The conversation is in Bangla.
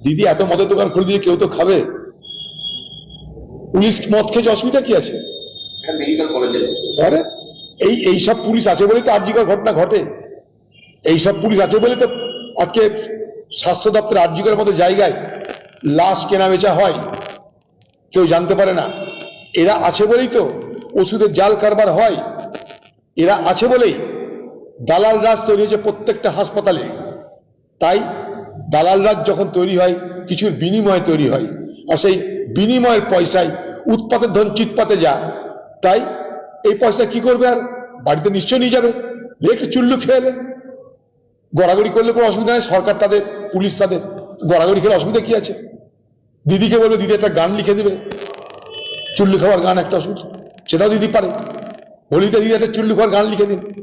দিদি এত মদের দোকান খুলে দিয়ে কেউ তো খাবে? পুলিশ মদ খেয়েছে অসুবিধা কি আছে? আরে এই এই সব পুলিশ আছে বলেই তো আর্যিকর ঘটনা ঘটে। এই সব পুলিশ আছে বলে তো আজকে স্বাস্থ্য দপ্তর আর্যিকরের মতো জায়গায় লাশ কেনা বেচা হয়। কেউ জানতে পারে না। এরা আছে বলেই তো ওষুধের জাল কারবার হয়। এরা আছে বলেই দালাল রাজ তৈরি হয়েছে প্রত্যেকটা হাসপাতালে। তাই দালাল রাজ যখন তৈরি হয়, কিছুর বিনিময়ে তৈরি হয়। আর সেই বিনিময়ের পয়সায় উৎপাতের ধন চিৎপাতে যায়। তাই এই পয়সা কি করবে আর? বাড়িতে নিশ্চয় নিয়ে যাবে। একটু চুল্লু খেয়ে গড়াগড়ি করলে কোনো অসুবিধা নেই। সরকার তাদের, পুলিশ তাদের। গড়াগড়ি খেলে অসুবিধা কি আছে? দিদিকে বলবে, দিদি একটা গান লিখে দেবে। চুল্লু খাওয়ার গান একটা অসুবিধা। সেটাও দিদি পারে। হোলিতে দিদি একটা চুল্লু খাওয়ার গান লিখে দিন।